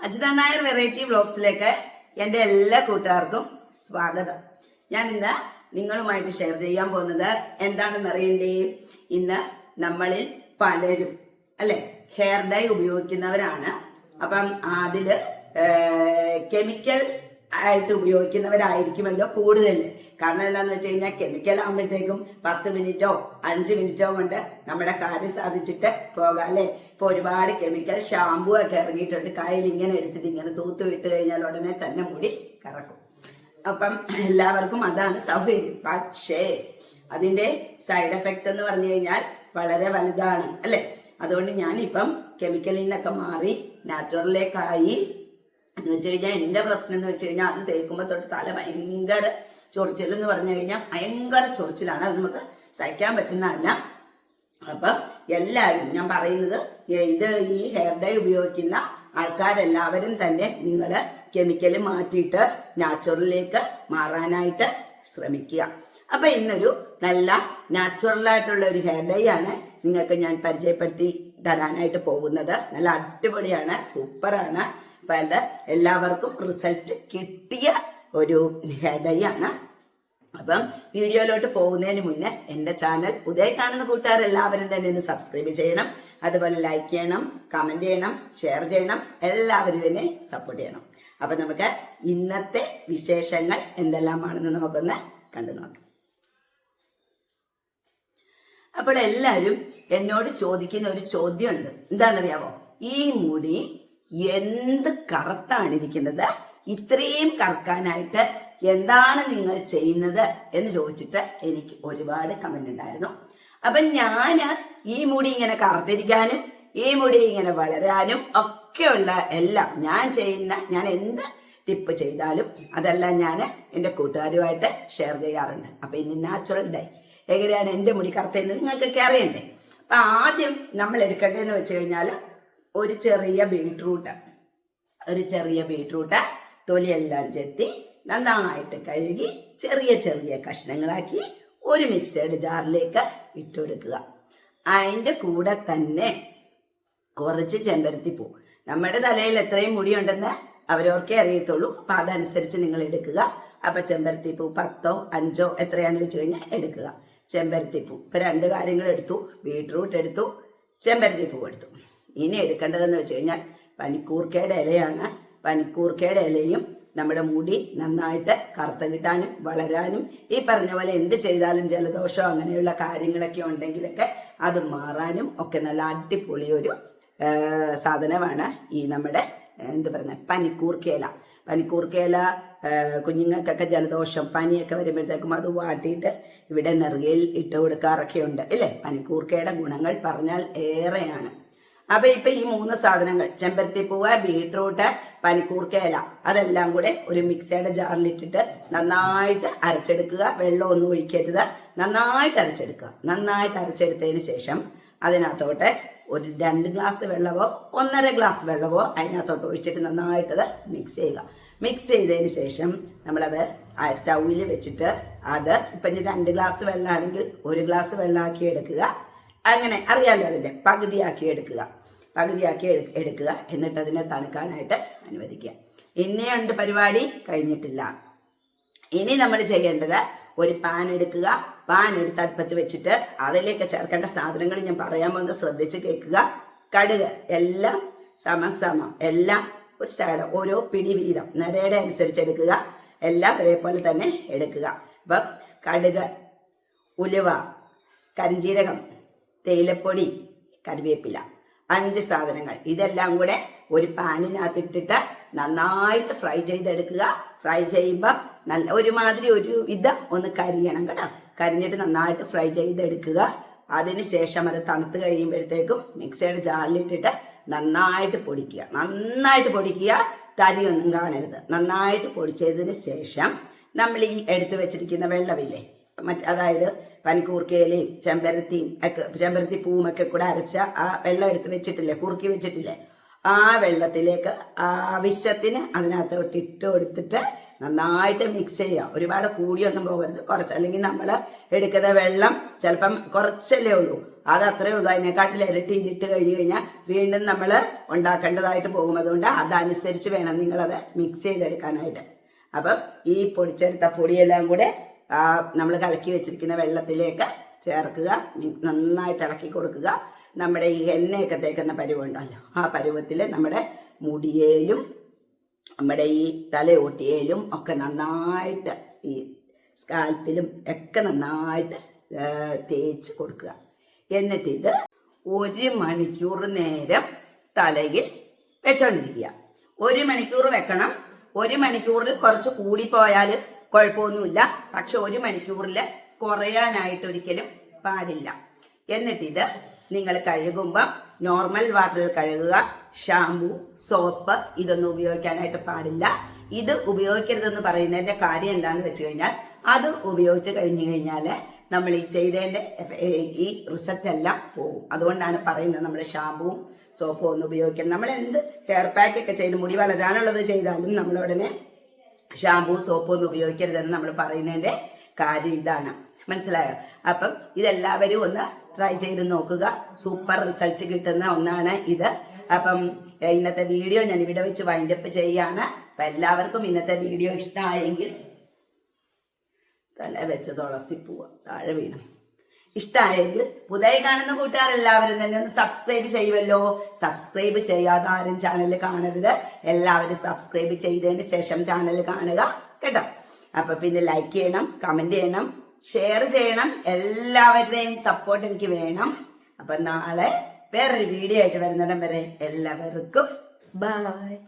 Ajitha Nair variety വ്ളോഗ്സിലേക്ക് എന്റെ എല്ലാ കൂട്ടുകാർക്കും സ്വാഗതം. ഞാൻ ഇന്ന് നിങ്ങളുമായിട്ട് ഷെയർ ചെയ്യാൻ പോകുന്നത് എന്താണെന്ന് അറിയണ്ടേ? ഇന്ന് നമ്മളിൽ പലരും അല്ലെ? ഹെയർ ഡൈ ഉപയോഗിക്കുന്നവരാണ്. അപ്പം അതിൽ കെമിക്കൽ ആയിട്ട് ഉപയോഗിക്കുന്നവരായിരിക്കുമല്ലോ കൂടുതൽ കാരണം എന്താണെന്ന് വെച്ച് കഴിഞ്ഞാൽ കെമിക്കൽ ആകുമ്പോഴത്തേക്കും പത്ത് മിനിറ്റോ അഞ്ച് മിനിറ്റോ കൊണ്ട് നമ്മുടെ കാര്യം സാധിച്ചിട്ട് പോകാം അല്ലേ? ഇപ്പൊ ഒരുപാട് കെമിക്കൽ ഷാമ്പു ഒക്കെ ഇറങ്ങിയിട്ടുണ്ട്. കയ്യിൽ ഇങ്ങനെ എടുത്തിട്ട് ഇങ്ങനെ തൂത്ത് വിട്ട് കഴിഞ്ഞാൽ ഉടനെ തന്നെ മുടി കറക്കും. അപ്പം എല്ലാവർക്കും അതാണ് സൗകര്യം. പക്ഷേ അതിന്റെ സൈഡ് എഫക്റ്റ് എന്ന് പറഞ്ഞു കഴിഞ്ഞാൽ വളരെ വലുതാണ് അല്ലെ? അതുകൊണ്ട് ഞാനിപ്പം കെമിക്കലിൽ നിന്നൊക്കെ മാറി നാച്ചുറലിലേക്കായി എന്ന് വെച്ച് കഴിഞ്ഞാൽ എന്റെ പ്രശ്നം എന്ന് വെച്ച് കഴിഞ്ഞാൽ അത് തേക്കുമ്പോൾ തൊട്ട് തല ഭയങ്കര ചൊറിച്ചിൽ എന്ന് പറഞ്ഞു കഴിഞ്ഞാൽ ഭയങ്കര ചൊറിച്ചിലാണ്. അത് നമുക്ക് സഹിക്കാൻ പറ്റുന്നതല്ല. അപ്പം എല്ലാവരും ഞാൻ പറയുന്നത് ഇത് ഈ ഹെയർ ഡൈ ഉപയോഗിക്കുന്ന ആൾക്കാരെല്ലാവരും തന്നെ നിങ്ങൾ കെമിക്കൽ മാറ്റിയിട്ട് നാച്ചുറലിലേക്ക് മാറാനായിട്ട് ശ്രമിക്കുക. അപ്പൊ ഇന്നൊരു നല്ല നാച്ചുറൽ ആയിട്ടുള്ള ഒരു ഹെയർ ഡൈ ആണ് നിങ്ങൾക്ക് ഞാൻ പരിചയപ്പെടുത്തി തരാനായിട്ട് പോകുന്നത്. നല്ല അടിപൊളിയാണ് സൂപ്പറാണ് അത് എല്ലാവർക്കും റിസൾട്ട് കിട്ടിയ ഒരു ഹെഡയാണ് അപ്പം വീഡിയോയിലോട്ട് പോകുന്നതിന് മുന്നേ എന്റെ ചാനൽ പുതിയ കാണുന്ന കൂട്ടുകാർ എല്ലാവരും തന്നെ ഒന്ന് സബ്സ്ക്രൈബ് ചെയ്യണം. അതുപോലെ ലൈക്ക് ചെയ്യണം കമന്റ് ചെയ്യണം ഷെയർ ചെയ്യണം എല്ലാവരും എന്നെ സപ്പോർട്ട് ചെയ്യണം. അപ്പൊ നമുക്ക് ഇന്നത്തെ വിശേഷങ്ങൾ എന്തെല്ലാമാണെന്ന് നമുക്കൊന്ന് കണ്ടു നോക്കാം. അപ്പോൾ എല്ലാവരും എന്നോട് ചോദിക്കുന്ന ഒരു ചോദ്യമുണ്ട്. എന്താണെന്നറിയാവോ? ഈ മുടി എന്ത് കറുത്താണ് ഇരിക്കുന്നത്? ഇത്രയും കറക്കാനായിട്ട് എന്താണ് നിങ്ങൾ ചെയ്യുന്നത് എന്ന് ചോദിച്ചിട്ട് എനിക്ക് ഒരുപാട് കമന്റ് ഉണ്ടായിരുന്നു. അപ്പൊ ഞാൻ ഈ മുടി ഇങ്ങനെ കറുത്തിരിക്കാനും ഈ മുടി ഇങ്ങനെ വളരാനും ഒക്കെയുള്ള എല്ലാം ഞാൻ ചെയ്യുന്ന ഞാൻ എന്ത് ടിപ്പ് ചെയ്താലും അതെല്ലാം ഞാൻ എന്റെ കൂട്ടുകാരുമായിട്ട് ഷെയർ ചെയ്യാറുണ്ട്. അപ്പൊ ഇനി നാച്ചുറൽ ഡൈ എങ്ങനെയാണ് എന്റെ മുടി കറുത്തതെന്ന് നിങ്ങൾക്കൊക്കെ അറിയണ്ടേ? അപ്പൊ ആദ്യം നമ്മൾ എടുക്കേണ്ടതെന്ന് വെച്ച് കഴിഞ്ഞാൽ ഒരു ചെറിയ ബീട്രൂട്ട്. ഒരു ചെറിയ ബീട്രൂട്ട് തൊലിയെല്ലാം ചെത്തി നന്നായിട്ട് കഴുകി ചെറിയ ചെറിയ കഷ്ണങ്ങളാക്കി ഒരു മിക്സഡ് ജാറിലേക്ക് ഇട്ടുകൊടുക്കുക. അതിന്റെ കൂടെ തന്നെ കുറച്ച് ചെമ്പരത്തിപ്പൂ നമ്മുടെ തലയിൽ എത്രയും മുടിയുണ്ടെന്ന് അവരവർക്കേ അറിയത്തുള്ളൂ. അപ്പൊ അതനുസരിച്ച് നിങ്ങൾ എടുക്കുക. അപ്പൊ ചെമ്പരത്തിപ്പൂ പത്തോ അഞ്ചോ എത്രയാണെന്ന് വെച്ച് കഴിഞ്ഞാൽ എടുക്കുക. ചെമ്പരത്തിപ്പൂ ഇപ്പൊ രണ്ട് കാര്യങ്ങൾ എടുത്തു. ബീട്രൂട്ട് എടുത്തു. ചെമ്പരത്തിപ്പൂ എടുത്തു. ഇനി എടുക്കേണ്ടതെന്ന് വെച്ച് കഴിഞ്ഞാൽ പനിക്കൂർക്കയുടെ ഇലയാണ്. പനിക്കൂർക്കയുടെ ഇലയും നമ്മുടെ മുടി നന്നായിട്ട് കറുത്ത കിട്ടാനും വളരാനും ഈ പറഞ്ഞ പോലെ എന്ത് ചെയ്താലും ജലദോഷം അങ്ങനെയുള്ള കാര്യങ്ങളൊക്കെ ഉണ്ടെങ്കിലൊക്കെ അത് മാറാനും ഒക്കെ നല്ല അടിപൊളി ഒരു സാധനമാണ് ഈ നമ്മുടെ എന്ത് പറയുന്നത് പനിക്കൂർക്കയില. പനിക്കൂർക്കയില കുഞ്ഞുങ്ങൾക്കൊക്കെ ജലദോഷം പനിയൊക്കെ വരുമ്പോഴത്തേക്കും അത് വാട്ടിയിട്ട് ഇവിടെ നെറുകയിൽ ഇട്ട് കൊടുക്കാറൊക്കെ ഉണ്ട് ഇല്ലേ? പനിക്കൂർക്കയുടെ ഗുണങ്ങൾ പറഞ്ഞാൽ ഏറെയാണ്. അപ്പൊ ഇപ്പൊ ഈ മൂന്ന് സാധനങ്ങൾ ചെമ്പരത്തിപ്പൂവ് ബീട്രൂട്ട് പനിക്കൂർക്കയില അതെല്ലാം കൂടെ ഒരു മിക്സിയുടെ ജാറിലിട്ടിട്ട് നന്നായിട്ട് അരച്ചെടുക്കുക. വെള്ളം ഒന്നും ഒഴിക്കരുത്. നന്നായിട്ട് അരച്ചെടുക്കുക. നന്നായിട്ട് അരച്ചെടുത്തതിന് ശേഷം അതിനകത്തോട്ട് ഒരു രണ്ട് ഗ്ലാസ് വെള്ളമോ ഒന്നര ഗ്ലാസ് വെള്ളമോ അതിനകത്തോട്ട് ഒഴിച്ചിട്ട് നന്നായിട്ടത് മിക്സ് ചെയ്യുക. മിക്സ് ചെയ്തതിന് ശേഷം നമ്മളത് സ്റ്റൗവിൽ വെച്ചിട്ട് അത് ഇപ്പം രണ്ട് ഗ്ലാസ് വെള്ളമാണെങ്കിൽ ഒരു ഗ്ലാസ് വെള്ളമാക്കി എടുക്കുക. അങ്ങനെ അറിയാമല്ലോ അതിന്റെ പകുതിയാക്കി എടുക്കുക. പകുതിയാക്കി എടുക്കുക. എന്നിട്ട് അതിനെ തണുക്കാനായിട്ട് അനുവദിക്കുക. ഇനിയുണ്ട് പരിപാടി കഴിഞ്ഞിട്ടില്ല. ഇനി നമ്മൾ ചെയ്യേണ്ടത് ഒരു പാൻ എടുക്കുക. പാൻ എടുത്ത് അടുപ്പത്ത് വെച്ചിട്ട് അതിലേക്ക് ചേർക്കേണ്ട സാധനങ്ങൾ ഞാൻ പറയാൻ പോകുന്നത് ശ്രദ്ധിച്ച് കേൾക്കുക. കടുക് എല്ലാം സമസമം. എല്ലാം ഒരു ശകലം. ഓരോ പിടി വീതം. നിരയുടെ അനുസരിച്ച് എടുക്കുക. എല്ലാം ഒരേപോലെ തന്നെ എടുക്കുക. അപ്പം കടുക് ഉലുവ കരിഞ്ചീരകം തേയിലപ്പൊടി കറിവേപ്പില. അഞ്ച് സാധനങ്ങൾ. ഇതെല്ലാം കൂടെ ഒരു പാനിനകത്തിട്ടിട്ട് നന്നായിട്ട് ഫ്രൈ ചെയ്തെടുക്കുക. ഫ്രൈ ചെയ്യുമ്പോൾ നല്ല ഒരുമാതിരി ഒരു വിധം ഒന്ന് കരിയണം കേട്ടോ. കരിഞ്ഞിട്ട് നന്നായിട്ട് ഫ്രൈ ചെയ്തെടുക്കുക. അതിന് ശേഷം അത് തണുത്ത് കഴിയുമ്പോഴത്തേക്കും മിക്സിയുടെ ജാറിലിട്ടിട്ട് നന്നായിട്ട് പൊടിക്കുക. നന്നായിട്ട് പൊടിക്കുക. തരിയൊന്നും കാണരുത്. നന്നായിട്ട് പൊടിച്ചതിന് ശേഷം നമ്മൾ ഈ എടുത്തു വെച്ചിരിക്കുന്ന വെള്ളമില്ലേ? മറ്റ് അതായത് പനിക്കൂർക്കയിലയും ചെമ്പരത്തിയും ഒക്കെ ചെമ്പരത്തി പൂവും ഒക്കെ കൂടെ അരച്ച ആ വെള്ളം എടുത്ത് വെച്ചിട്ടില്ലേ കുറുക്കി വെച്ചിട്ടില്ലേ? ആ വെള്ളത്തിലേക്ക് ആവശ്യത്തിന് അതിനകത്തോട്ട് ഇട്ട് കൊടുത്തിട്ട് നന്നായിട്ട് മിക്സ് ചെയ്യുക. ഒരുപാട് കൂടിയൊന്നും പോകരുത്. കുറച്ച് അല്ലെങ്കിൽ നമ്മൾ എടുക്കുന്ന വെള്ളം ചിലപ്പം കുറച്ചല്ലേ ഉള്ളൂ. അത് അത്രേ ഉള്ളൂ. അതിനെക്കാട്ടിൽ ഇരട്ടി ഇരിട്ട് കഴിഞ്ഞ് കഴിഞ്ഞാൽ വീണ്ടും നമ്മൾ ഉണ്ടാക്കേണ്ടതായിട്ട് പോകും. അതുകൊണ്ട് അതനുസരിച്ച് വേണം നിങ്ങളത് മിക്സ് ചെയ്തെടുക്കാനായിട്ട്. അപ്പം ഈ പൊടിച്ചെടുത്ത പൊടിയെല്ലാം കൂടെ നമ്മൾ കലക്കി വെച്ചിരിക്കുന്ന വെള്ളത്തിലേക്ക് ചേർക്കുക നന്നായിട്ട് ഇളക്കി കൊടുക്കുക. നമ്മുടെ ഈ എണ്ണയൊക്കെ തേക്കുന്ന പരുവുണ്ടല്ലോ ആ പരുവത്തിൽ നമ്മുടെ മുടിയേലും നമ്മുടെ ഈ തലയോട്ടിയേലും ഒക്കെ നന്നായിട്ട് ഈ സ്കാൽപ്പിലും ഒക്കെ നന്നായിട്ട് തേച്ച് കൊടുക്കുക. എന്നിട്ട് ഇത് ഒരു മണിക്കൂർ നേരം തലയിൽ വെച്ചോണ്ടിരിക്കുക. ഒരു മണിക്കൂർ വെക്കണം. ഒരു മണിക്കൂറിൽ കുറച്ച് കൂടിപ്പോയാൽ കുഴപ്പമൊന്നുമില്ല. പക്ഷെ ഒരു മണിക്കൂറിൽ കുറയാനായിട്ട് ഒരിക്കലും പാടില്ല. എന്നിട്ടിത് നിങ്ങൾ കഴുകുമ്പം നോർമൽ വാട്ടറിൽ കഴുകുക. ഷാമ്പു സോപ്പ് ഇതൊന്നും ഉപയോഗിക്കാനായിട്ട് പാടില്ല. ഇത് ഉപയോഗിക്കരുതെന്ന് പറയുന്നതിന്റെ കാര്യം എന്താണെന്ന് വെച്ച് കഴിഞ്ഞാൽ അത് ഉപയോഗിച്ച് കഴിഞ്ഞു കഴിഞ്ഞാൽ നമ്മൾ ഈ ചെയ്തതിന്റെ ഈ റിസൾട്ട് എല്ലാം പോകും. അതുകൊണ്ടാണ് പറയുന്നത് നമ്മൾ ഷാമ്പുവും സോപ്പും ഒന്നും ഉപയോഗിക്കണം നമ്മൾ എന്ത് ഹെയർ പാക്ക് ഒക്കെ ചെയ്ത് മുടി വളരാനുള്ളത് ചെയ്താലും നമ്മൾ ഉടനെ ഷാമ്പൂ സോപ്പ് ഒന്നും ഉപയോഗിക്കരുതെന്ന് നമ്മൾ പറയുന്നതിന്റെ കാര്യം ഇതാണ്. മനസ്സിലായോ? അപ്പം ഇതെല്ലാവരും ഒന്ന് ട്രൈ ചെയ്ത് നോക്കുക. സൂപ്പർ റിസൾട്ട് കിട്ടുന്ന ഒന്നാണ് ഇത്. അപ്പം ഇന്നത്തെ വീഡിയോ ഞാൻ ഇവിടെ വെച്ച് വൈൻഡപ്പ് ചെയ്യാണ്. അപ്പം എല്ലാവർക്കും ഇന്നത്തെ വീഡിയോ ഇഷ്ടമായെങ്കിൽ തല വെച്ച് തുളസി പോവുക താഴെ വീണം. ഇഷ്ടമായെങ്കിൽ പുതിയ കാണുന്ന കൂട്ടുകാർ എല്ലാവരും തന്നെ ഒന്ന് സബ്സ്ക്രൈബ് ചെയ്യുമല്ലോ സബ്സ്ക്രൈബ് ചെയ്യാതെ ആരും ചാനൽ കാണരുത്. എല്ലാവരും സബ്സ്ക്രൈബ് ചെയ്തതിന് ശേഷം ചാനൽ കാണുക കേട്ടോ? അപ്പൊ പിന്നെ ലൈക്ക് ചെയ്യണം കമന്റ് ചെയ്യണം ഷെയർ ചെയ്യണം എല്ലാവരുടെയും സപ്പോർട്ട് എനിക്ക് വേണം. അപ്പൊ നാളെ വേറൊരു വീഡിയോ ആയിട്ട് വരുന്നിടം വരെ എല്ലാവർക്കും ബൈ